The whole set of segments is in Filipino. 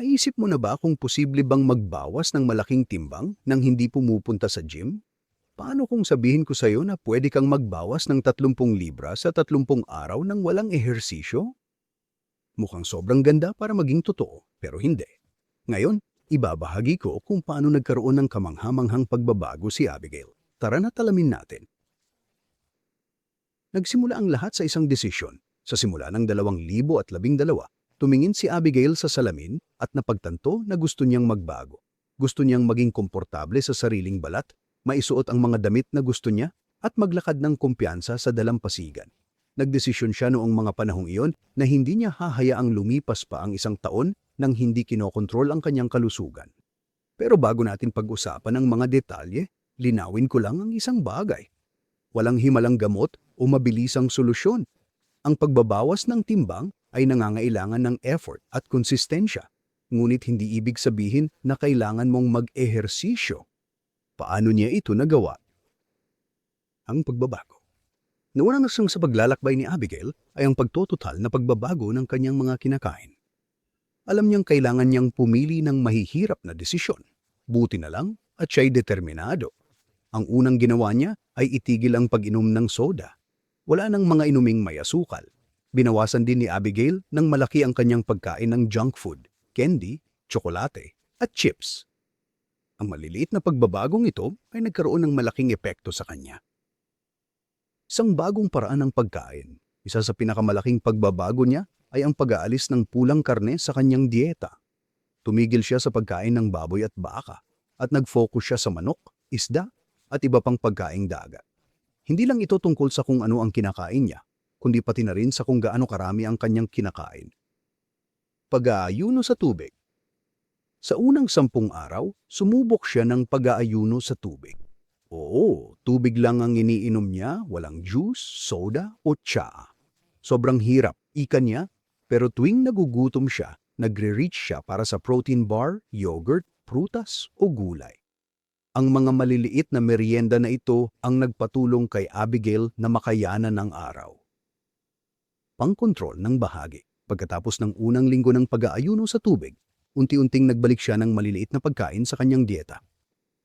Naisip mo na ba kung posible bang magbawas ng malaking timbang nang hindi pumupunta sa gym? Paano kung sabihin ko sa'yo na pwede kang magbawas ng 30 libra sa 30 araw nang walang ehersisyo? Mukhang sobrang ganda para maging totoo, pero hindi. Ngayon, ibabahagi ko kung paano nagkaroon ng kamanghamanghang pagbabago si Abigail. Tara na talamin natin. Nagsimula ang lahat sa isang desisyon. Sa simula ng 2012, tumingin si Abigail sa salamin at napagtanto na gusto niyang magbago. Gusto niyang maging komportable sa sariling balat, maisuot ang mga damit na gusto niya, at maglakad ng kumpiyansa sa dalampasigan. Nagdesisyon siya noong mga panahong iyon na hindi niya hahayaang lumipas pa ang isang taon nang hindi kinokontrol ang kanyang kalusugan. Pero bago natin pag-usapan ang mga detalye, linawin ko lang ang isang bagay. Walang himalang gamot o mabilisang solusyon. Ang pagbabawas ng timbang ay nangangailangan ng effort at konsistensya, ngunit hindi ibig sabihin na kailangan mong mag-ehersisyo. Paano niya ito nagawa? Ang pagbabago. Nauna na siyang sa paglalakbay ni Abigail ay ang pagtototal na pagbabago ng kanyang mga kinakain. Alam niyang kailangan niyang pumili ng mahihirap na desisyon. Buti na lang at siya'y determinado. Ang unang ginawa niya ay itigil ang pag-inom ng soda. Wala nang mga inuming may asukal. Binawasan din ni Abigail ng malaki ang kanyang pagkain ng junk food, candy, tsokolate, at chips. Ang maliliit na pagbabagong ito ay nagkaroon ng malaking epekto sa kanya. Isang bagong paraan ng pagkain. Isa sa pinakamalaking pagbabago niya ay ang pag-aalis ng pulang karne sa kanyang dieta. Tumigil siya sa pagkain ng baboy at baka at nag-focus siya sa manok, isda at iba pang pagkaing dagat. Hindi lang ito tungkol sa kung ano ang kinakain niya, kundi pati na rin sa kung gaano karami ang kanyang kinakain. Pag-aayuno sa tubig Sa unang sampung araw, sumubok siya ng pag-aayuno sa tubig. Oo, tubig lang ang iniinom niya, walang juice, soda o tsaa. Sobrang hirap, ika niya, pero tuwing nagugutom siya, nagre-reach siya para sa protein bar, yogurt, prutas o gulay. Ang mga maliliit na merienda na ito ang nagpatulong kay Abigail na makayanan ng araw. Pangkontrol ng bahagi. Pagkatapos ng unang linggo ng pag-aayuno sa tubig, unti-unting nagbalik siya ng maliliit na pagkain sa kanyang dieta.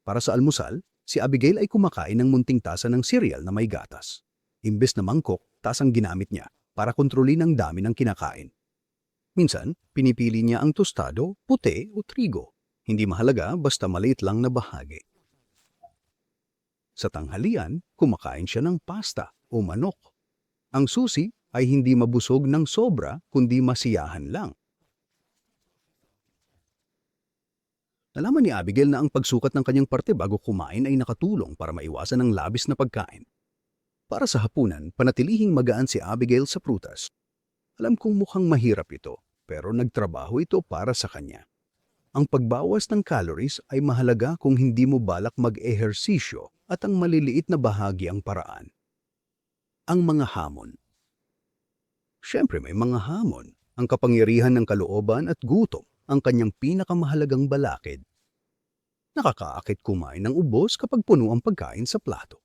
Para sa almusal, si Abigail ay kumakain ng munting tasa ng cereal na may gatas. Imbes na mangkok, tasang ginamit niya para kontrolin ang dami ng kinakain. Minsan, pinipili niya ang tostado, puti o trigo. Hindi mahalaga basta maliit lang na bahagi. Sa tanghalian, kumakain siya ng pasta o manok. Ang susi ay hindi mabusog ng sobra kundi masiyahan lang. Nalaman ni Abigail na ang pagsukat ng kanyang parte bago kumain ay nakatulong para maiwasan ang labis na pagkain. Para sa hapunan, panatilihing magaan si Abigail sa prutas. Alam kong mukhang mahirap ito, pero nagtrabaho ito para sa kanya. Ang pagbawas ng calories ay mahalaga kung hindi mo balak mag-ehersisyo at ang maliliit na bahagi ang paraan. Ang mga hamon Siyempre may mga hamon. Ang kapangyarihan ng kalooban at gutom ang kanyang pinakamahalagang balakid. Nakakaakit kumain ng ubos kapag puno ang pagkain sa plato.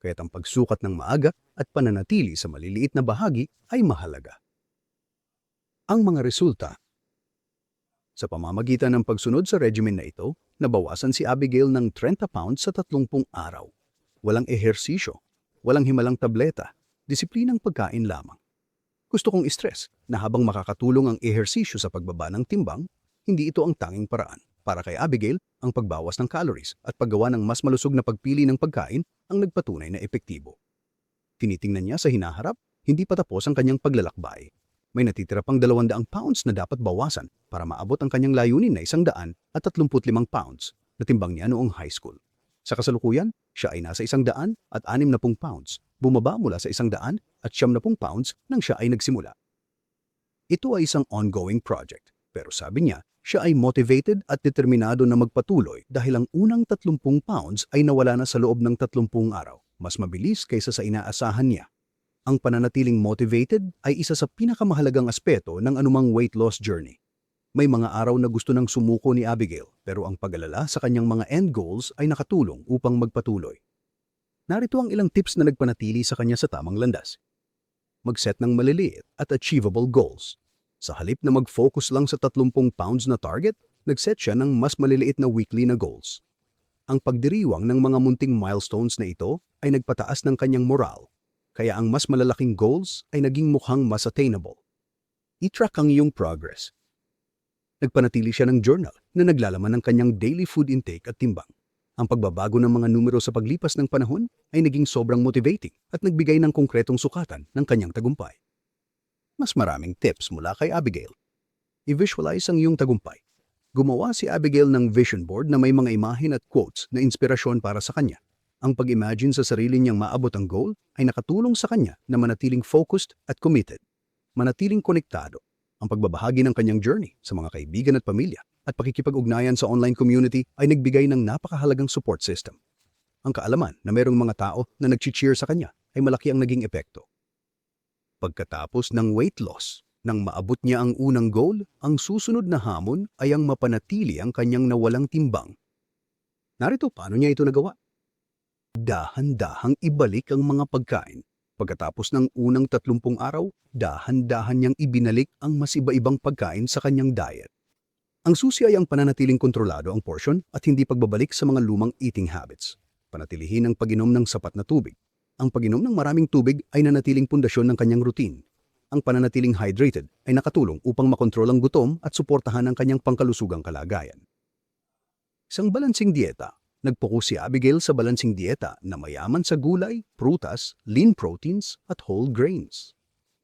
Kaya't ang pagsukat ng maaga at pananatili sa maliliit na bahagi ay mahalaga. Ang mga resulta Sa pamamagitan ng pagsunod sa regimen na ito, nabawasan si Abigail ng 30 pounds sa 30 araw. Walang ehersisyo, walang himalang tableta, disiplinang pagkain lamang. Gusto kong stress na habang makakatulong ang ehersisyo sa pagbaba ng timbang, hindi ito ang tanging paraan. Para kay Abigail, ang pagbawas ng calories at paggawa ng mas malusog na pagpili ng pagkain ang nagpatunay na epektibo. Tinitingnan niya sa hinaharap, hindi pa tapos ang kanyang paglalakbay. May natitira pang 200 pounds na dapat bawasan para maabot ang kanyang layunin na 135 pounds na timbang niya noong high school. Sa kasalukuyan, siya ay nasa 100 at 60 pounds, bumaba mula sa 100 at 70 pounds nang siya ay nagsimula. Ito ay isang ongoing project, pero sabi niya, siya ay motivated at determinado na magpatuloy dahil ang unang 30 pounds ay nawala na sa loob ng 30 araw, mas mabilis kaysa sa inaasahan niya. Ang pananatiling motivated ay isa sa pinakamahalagang aspeto ng anumang weight loss journey. May mga araw na gusto nang sumuko ni Abigail pero ang pag-alala sa kanyang mga end goals ay nakatulong upang magpatuloy. Narito ang ilang tips na nagpanatili sa kanya sa tamang landas. Mag-set ng maliliit at achievable goals. Sa halip na mag-focus lang sa 30 pounds na target, nag-set siya ng mas maliliit na weekly na goals. Ang pagdiriwang ng mga munting milestones na ito ay nagpataas ng kanyang moral, kaya ang mas malalaking goals ay naging mukhang mas attainable. I-track ang iyong progress. Nagpanatili siya ng journal na naglalaman ng kanyang daily food intake at timbang. Ang pagbabago ng mga numero sa paglipas ng panahon ay naging sobrang motivating at nagbigay ng konkretong sukatan ng kanyang tagumpay. Mas maraming tips mula kay Abigail. I-visualize ang iyong tagumpay. Gumawa si Abigail ng vision board na may mga imahen at quotes na inspirasyon para sa kanya. Ang pag-imagine sa sarili niyang maabot ang goal ay nakatulong sa kanya na manatiling focused at committed. Manatiling konektado. Ang pagbabahagi ng kanyang journey sa mga kaibigan at pamilya at pakikipag-ugnayan sa online community ay nagbigay ng napakahalagang support system. Ang kaalaman na mayroong mga tao na nag-cheer sa kanya ay malaki ang naging epekto. Pagkatapos ng weight loss, nang maabot niya ang unang goal, ang susunod na hamon ay ang mapanatili ang kanyang nawalang timbang. Narito paano niya ito nagawa. Dahan-dahang ibalik ang mga pagkain. Pagkatapos ng unang 30 araw, dahan-dahan niyang ibinalik ang mas iba-ibang pagkain sa kanyang diet. Ang susi ay ang pananatiling kontrolado ang portion at hindi pagbabalik sa mga lumang eating habits. Panatilihin ang pag-inom ng sapat na tubig. Ang pag-inom ng maraming tubig ay nanatiling pundasyon ng kanyang routine. Ang pananatiling hydrated ay nakatulong upang makontrol ang gutom at suportahan ang kanyang pangkalusugang kalagayan. Isang balansing dieta. Nagpokus si Abigail sa balansing dieta na mayaman sa gulay, prutas, lean proteins at whole grains.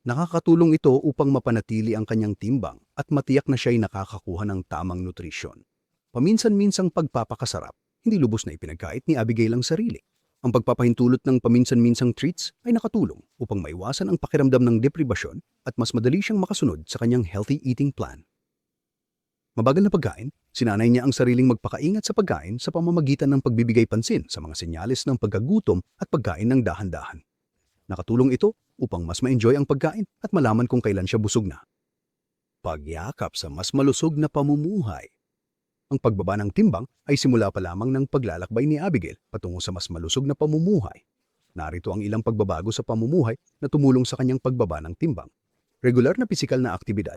Nakakatulong ito upang mapanatili ang kanyang timbang at matiyak na siya'y nakakakuha ng tamang nutrisyon. Paminsan-minsang pagpapakasarap, hindi lubos na ipinagkait ni Abigail ang sarili. Ang pagpapahintulot ng paminsan-minsang treats ay nakatulong upang maiwasan ang pakiramdam ng depribasyon at mas madali siyang makasunod sa kanyang healthy eating plan. Mabagal na pagkain, sinanay niya ang sariling magpakaingat sa pagkain sa pamamagitan ng pagbibigay pansin sa mga senyales ng pagkagutom at pagkain ng dahan-dahan. Nakatulong ito upang mas ma-enjoy ang pagkain at malaman kung kailan siya busog na. Pagyakap sa mas malusog na pamumuhay. Ang pagbaba ng timbang ay simula pa lamang ng paglalakbay ni Abigail patungo sa mas malusog na pamumuhay. Narito ang ilang pagbabago sa pamumuhay na tumulong sa kanyang pagbaba ng timbang. Regular na pisikal na aktibidad.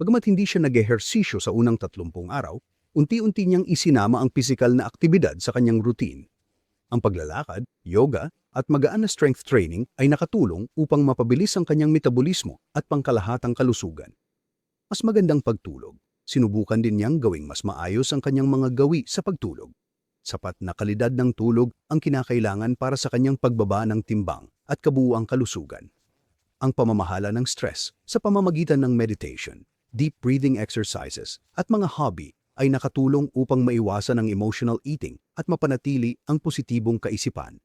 Bagamat hindi siya nag-ehersisyo sa unang 30 araw, unti-unti niyang isinama ang pisikal na aktibidad sa kanyang routine. Ang paglalakad, yoga, at magaan na strength training ay nakatulong upang mapabilis ang kanyang metabolismo at pangkalahatang kalusugan. Mas magandang pagtulog. Sinubukan din niyang gawing mas maayos ang kanyang mga gawi sa pagtulog. Sapat na kalidad ng tulog ang kinakailangan para sa kanyang pagbaba ng timbang at kabuuang kalusugan. Ang pamamahala ng stress sa pamamagitan ng meditation, deep breathing exercises at mga hobby ay nakatulong upang maiwasan ang emotional eating at mapanatili ang positibong kaisipan.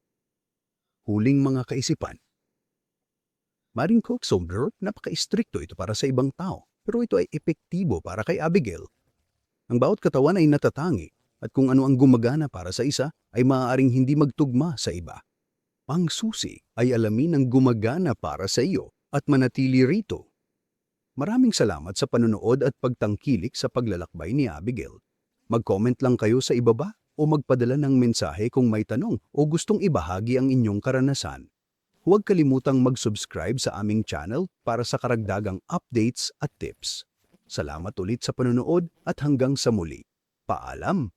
Huling mga kaisipan. Maring Cook Somber, napaka-istrikto ito para sa ibang tao, pero ito ay epektibo para kay Abigail. Ang bawat katawan ay natatangi at kung ano ang gumagana para sa isa ay maaaring hindi magtugma sa iba. Ang susi ay alamin ang gumagana para sa iyo at manatili rito Maraming salamat sa panonood at pagtangkilik sa paglalakbay ni Abigail. Mag-comment lang kayo sa ibaba o magpadala ng mensahe kung may tanong o gustong ibahagi ang inyong karanasan. Huwag kalimutang mag-subscribe sa aming channel para sa karagdagang updates at tips. Salamat ulit sa panonood at hanggang sa muli. Paalam!